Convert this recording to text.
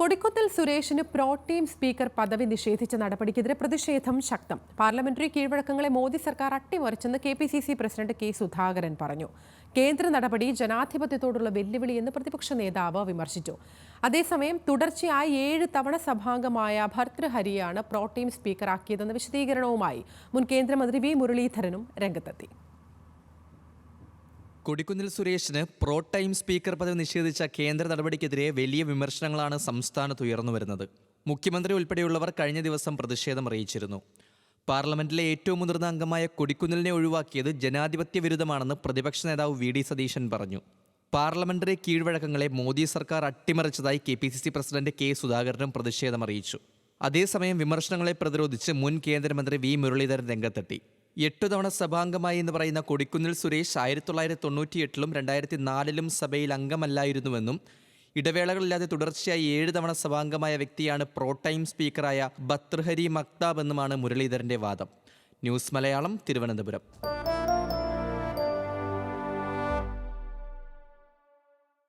കൊടിക്കുത്തിൽ സുരേഷിന് pro team speaker പദവി നിഷേധിച്ച നടപടിക്കെതിരെ പ്രതിഷേധം ശക്തം. പാർലമെന്ററി കീഴ്വഴക്കങ്ങളെ മോദി സർക്കാർ അട്ടിമറിച്ചെന്ന് K P C C president K Sudhakaran പറഞ്ഞു. കേന്ദ്ര നടപടി ജനാധിപത്യത്തോടുള്ള വെല്ലുവിളിയെന്ന് പ്രതിപക്ഷ നേതാവ് വിമർശിച്ചു. അതേസമയം തുടർച്ചയായി ഏഴ് തവണ സഭാംഗമായ ഭർത്തൃഹരിയാണ് പ്രോ ടീം സ്പീക്കറാക്കിയതെന്ന വിശദീകരണവുമായി മുൻ കേന്ദ്രമന്ത്രി വി മുരളീധരനും രംഗത്തെത്തി. കൊടിക്കുന്നിൽ സുരേഷിന് പ്രോ ടൈം സ്പീക്കർ പദവി നിഷേധിച്ച കേന്ദ്ര നടപടിക്കെതിരെ വലിയ വിമർശനങ്ങളാണ് സംസ്ഥാനത്ത് ഉയർന്നു വരുന്നത്. മുഖ്യമന്ത്രി ഉൾപ്പെടെയുള്ളവർ കഴിഞ്ഞ ദിവസം പ്രതിഷേധം അറിയിച്ചിരുന്നു. പാർലമെന്റിലെ ഏറ്റവും മുതിർന്ന അംഗമായ കൊടിക്കുന്നിലിനെ ഒഴിവാക്കിയത് ജനാധിപത്യ വിരുദ്ധമാണെന്ന് പ്രതിപക്ഷ നേതാവ് വി ഡി സതീശൻ പറഞ്ഞു. പാർലമെന്ററി കീഴ്വഴക്കങ്ങളെ മോദി സർക്കാർ അട്ടിമറിച്ചതായി K P C C president K സുധാകരനും പ്രതിഷേധം അറിയിച്ചു. അതേസമയം വിമർശനങ്ങളെ പ്രതിരോധിച്ച് മുൻ കേന്ദ്രമന്ത്രി വി മുരളീധരൻ രംഗത്തെത്തി. എട്ടു തവണ സഭാംഗമായി എന്ന് പറയുന്ന കൊടിക്കുന്നിൽ സുരേഷ് ആയിരത്തി തൊള്ളായിരത്തി തൊണ്ണൂറ്റിയെട്ടിലും രണ്ടായിരത്തി നാലിലും സഭയിൽ അംഗമല്ലായിരുന്നുവെന്നും ഇടവേളകളില്ലാതെ തുടർച്ചയായി ഏഴ് തവണ സഭാംഗമായ വ്യക്തിയാണ് പ്രോ ടൈം സ്പീക്കറായ ബത്രഹരി മക്താബ് എന്നുമാണ് മുരളീധരന്റെ വാദം. ന്യൂസ് മലയാളം തിരുവനന്തപുരം.